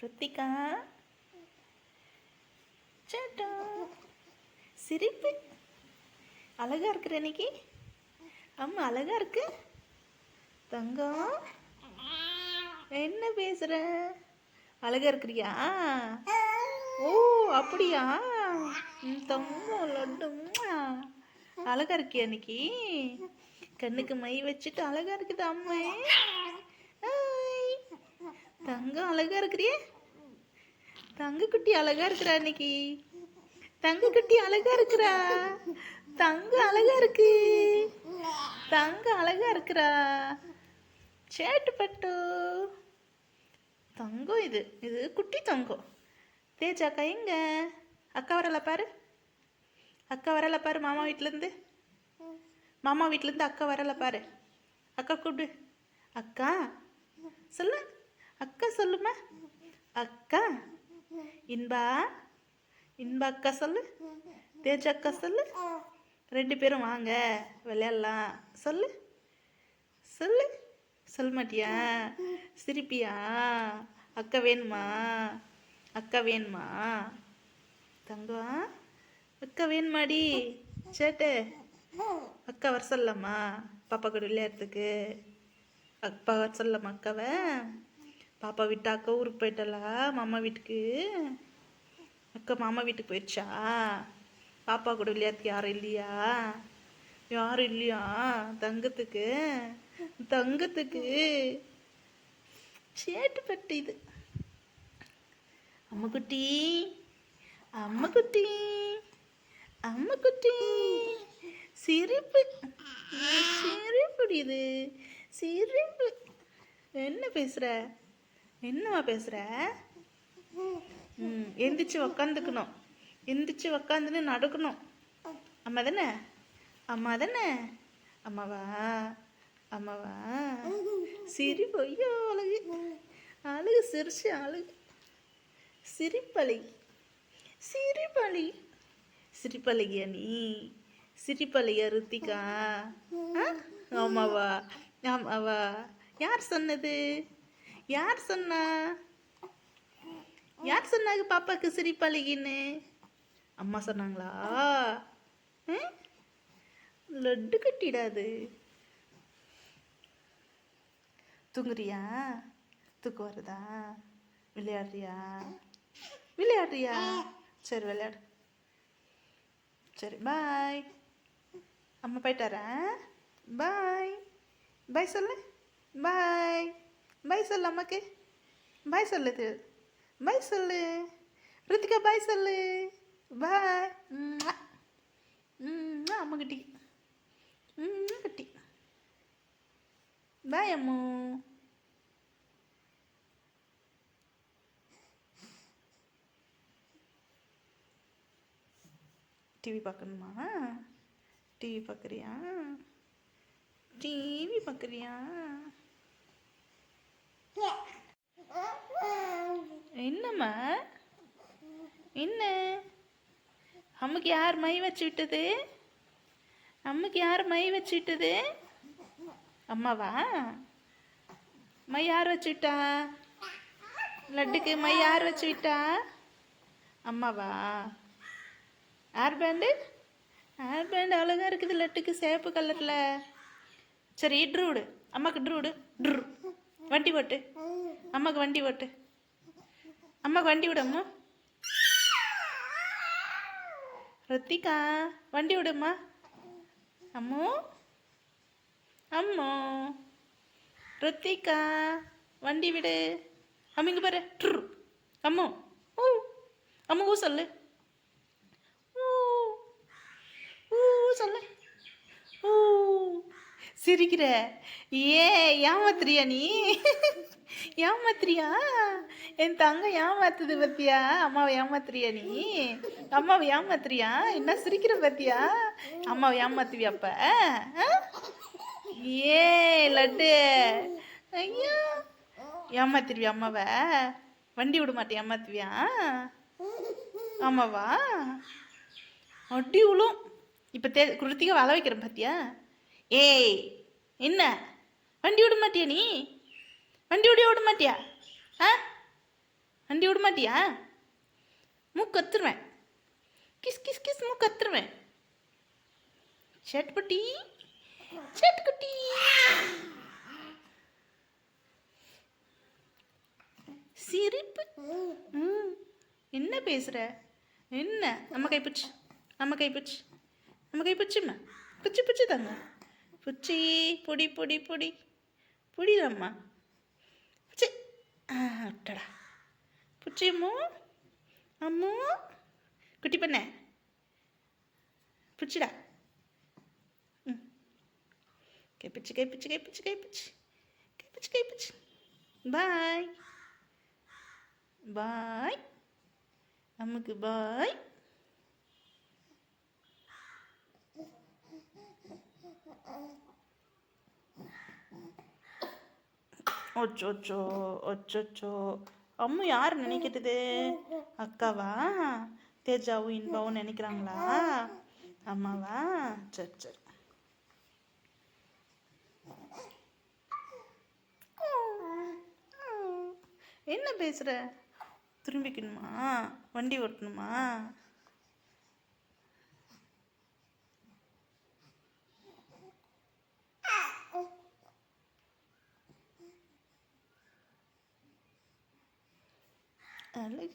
ருத்திகா. சேட்டா. சிரிப்பு. அழகா இருக்கிற இன்னைக்கு அம்மா அழகா இருக்கு? தங்கம். என்ன பேசுற? அழகா இருக்கிறியா? ஓ அப்படியா? ம், தங்கம் லட்டு அழகா இருக்கியா இன்னைக்கு கண்ணுக்கு மை வச்சுட்டு அழகா இருக்குது அம்மே. தங்கம் அழகா இருக்கிறியே? தங்க குட்டி அழகா இருக்கிறா இன்னைக்கு. தங்க குட்டி அழகா இருக்கிறா. தங்க அழகா இருக்கு. தங்க அழகா இருக்கிறா. சேட்டு பட்டு. தங்கம் இது. இது குட்டி தங்கம் தேஜாக்கா எங்க? அக்கா வரல பாரு. அக்கா வரல பாரு மாமா வீட்டிலேருந்து. மாமா வீட்டிலேருந்து அக்கா வரல பாரு. அக்கா கூப்பிடு. அக்கா சொல்லு. அக்கா சொல்லுமா? அக்கா இன்பா இன்பா அக்கா சொல்லு. தேஜ அக்கா சொல்லு. ரெண்டு பேரும் வாங்க விளையாடலாம். சொல்லு. சொல்லு. சொல்ல மாட்டியா? சிரிப்பியா? அக்கா வேணுமா? அக்கா வேணுமா? தங்கம் அக்கா வேணுமாடி? சேட்டு. அக்கா வர சொல்லலாமா? பாப்பா கூட விளையாடுறதுக்கு. அப்பா வர சொல்லலாமா அக்காவை? பாப்பா விட்டு அக்கா ஊருக்கு போயிட்டலா மாமா வீட்டுக்கு. அக்கா மாமா வீட்டுக்கு போயிடுச்சா? பாப்பா கூட விளையாட்டு யாரும் இல்லையா? யாரும் இல்லையா? தங்கத்துக்கு. தங்கத்துக்கு. சேட்டு பட்டு இது அம்முக்குட்டி அம்முக்குட்டி அம்முக்குட்டி சிரிப்பு. சிரிப்புடி இது. சிரிப்பு. என்ன பேசுற? என்னம்மா பேசுகிற ம் எந்திரிச்சு உக்காந்துக்கணும். எந்திரிச்சு உக்காந்துன்னு நடக்கணும். அம்மா தானே? அம்மா தானே? அம்மாவா? அம்மாவா? சிரி பொய்யோ அழகு. அழகு சிரிச்சு அழகு. சிரிப்பலை சிரிப்பலை சிரிப்பலையா நீ. சிரிப்பலையா ருத்திகா. ஆ? ஆமாவா ஆமாவா யார் சொன்னது? யார் சொன்னா? யார் சொன்னாங்க பாப்பாக்கு சிரிப்பழகின்னு அம்மா சொன்னாங்களா? லட்டு கட்டிடாது. தூங்குறியா? தூக்கம் வருதா? விளையாடுறியா? விளையாடுறியா? சரி விளையாடு. சரி பாய் அம்மா போயிட்டாரா பாய் பாய் சொல்லு. பாய் பாய் சொல்லு அம்மாக்கு பாய் சொல்லு இது பாய் சொல்லு ரித்திகா பாய் சொல்லு பாய் ம் அம்மா குட்டி ம் குட்டி பாய் அம்மு டிவி பார்க்கணுமா டிவி பார்க்குறியா டிவி பார்க்குறியா என்னம்மா என்ன? அம்முக்கு யார் மை வச்சு விட்டது அம்முக்கு யார் மை வச்சு விட்டது அம்மாவா? மை யார் வச்சு விட்டா லட்டுக்கு மை யார் வச்சு விட்டா அம்மாவா? Hair band? ஹேர் பேண்டு அழகாக இருக்குது லட்டுக்கு சேப்பு கலரில். சரி ட்ரூடு. அம்மாவுக்கு அம்மாக்கு ட்ரூ ட்ரூ. வண்டி ஓட்டு. அம்மாக்கு வண்டி ஓட்டு. அம்மாக்கு வண்டி விடம்மா அம்மா ரித்திகா வண்டி விடுமா? அம்மோ? அம்மோ? ரித்திகா வண்டி விடு. அம்மிங்க பாரு. ட்ரு. அம்மு. ஊ. அம்மு ஊ சொல்லு. சிரிக்கிற? ஏ ஏமாத்துறியா நீ? ஏமாத்துறியா? என் தங்க ஏமாத்துது பத்தியா? அம்மாவை ஏமாத்துறியா நீ? அம்மாவை ஏமாத்துறியா? என்ன சிரிக்கிற பத்தியா? அம்மாவை ஏமாத்துவியா அப்ப? ஏ லட்டு. ஐயா. ஏமாத்திருவியா அம்மாவை? வண்டி விட மாட்டேன் ஏமாத்துவியா? ஆமாவா அடி உளும் இப்போ தே குருத்திகா வள வைக்கிறேன் பார்த்தியா ஏய் என்ன? வண்டி விட மாட்டியா நீ? வண்டி விடிய விட மாட்டியா? ஆ? வண்டி விட மாட்டியா? மூக்கு கத்துருவேன். கிஸ் கிஸ் கிஸ் மூக்கு கத்துருவேன். ஷர்ட் குட்டி சிரிப்பு. என்ன பேசுகிற என்ன? நம்ம கைப்பிடிச்சு நம்ம கைப்பிடிச்சு நம்ம கைப்பிடிச்சுமா பிச்சு பிச்சு தாங்க. புச்சி பொடி பொடி பொடி. பொடிதாம்மா. பிச்சு. ஆ விட்டடா. புச்சி அம்மு. அம்மு. குட்டி பண்ண. பிச்சுடா. ம். கைப்பிச்சு கைப்பிச்சு கைப்பிச்சு கைப்பிச்சு. கைப்பிச்சு கைப்பிச்சு. பாய். பாய். ஒச்சோச்சோ ஒச்சோச்சோ அம்மு யார் நினைக்கிறது? அக்காவா? தேஜாவும் இன்பாவும் நினைக்கிறாங்களா? அம்மாவா? சரி சரி. என்ன பேசுகிற திரும்பிக்கணுமா? வண்டி ஓட்டணுமா? அழகு